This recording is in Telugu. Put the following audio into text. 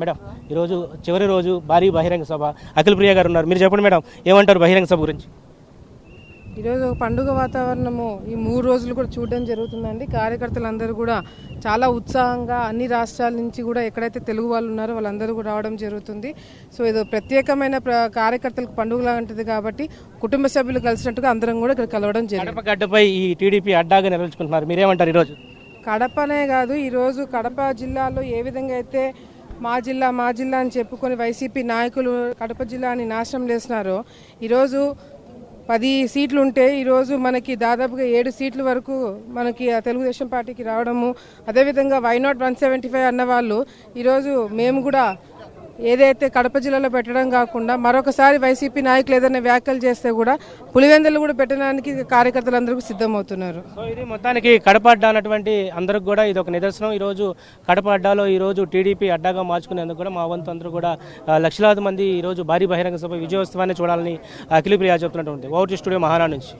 మేడం ఈరోజు చివరి రోజు భారీ బహిరంగ సభ. అఖిల ప్రియ గారు ఉన్నారు. మీరు చెప్పండి మేడం ఏమంటారు బహిరంగ సభ గురించి? ఈరోజు పండుగ వాతావరణము ఈ మూడు రోజులు కూడా చూడడం జరుగుతుందండి. కార్యకర్తలందరూ కూడా చాలా ఉత్సాహంగా అన్ని రాష్ట్రాల నుంచి కూడా ఎక్కడైతే తెలుగు వాళ్ళు ఉన్నారో వాళ్ళందరూ కూడా రావడం జరుగుతుంది. సో ఇది ప్రత్యేకమైన ప్ర కార్యకర్తలకు పండుగలా ఉంటుంది కాబట్టి కుటుంబ సభ్యులు కలిసినట్టుగా అందరం కూడా ఇక్కడ కలవడం జరిగింది. గడ్డపై ఈ టీడీపీ అడ్డాగా నిర్వహించుకుంటున్నారు మీరేమంటారు ఈరోజు? కడపనే కాదు ఈరోజు కడప జిల్లాలో ఏ విధంగా అయితే మా జిల్లా మా జిల్లా అని చెప్పుకొని వైసీపీ నాయకులు కడప జిల్లాని నాశనం చేసినారు ఈరోజు పది సీట్లు ఉంటే ఈరోజు మనకి దాదాపుగా ఏడు సీట్ల వరకు మనకి ఆ తెలుగుదేశం పార్టీకి రావడము అదేవిధంగా why not one seventy five అన్న వాళ్ళు ఈరోజు మేము కూడా ఏదైతే కడప జిల్లాలో పెట్టడం కాకుండా మరొకసారి వైసీపీ నాయకులు ఏదైనా వ్యాఖ్యలు చేస్తే కూడా పులివెందులు కూడా పెట్టడానికి కార్యకర్తలందరూ సిద్ధమవుతున్నారు. సో ఇది మొత్తానికి కడప అడ్డా అన్నటువంటి అందరికి కూడా ఇది ఒక నిదర్శనం. ఈ రోజు కడప అడ్డాలో ఈ రోజు టీడీపీ అడ్డాగా మార్చుకునేందుకు కూడా మా వంతు అందరూ కూడా లక్షలాది మంది ఈ రోజు భారీ బహిరంగ సభ విజయోత్సవాన్ని చూడాలని అఖిల చెప్తున్నటువంటి చెప్తున్నట్టు ఓవర్ స్టూడియో మహానా నుంచి.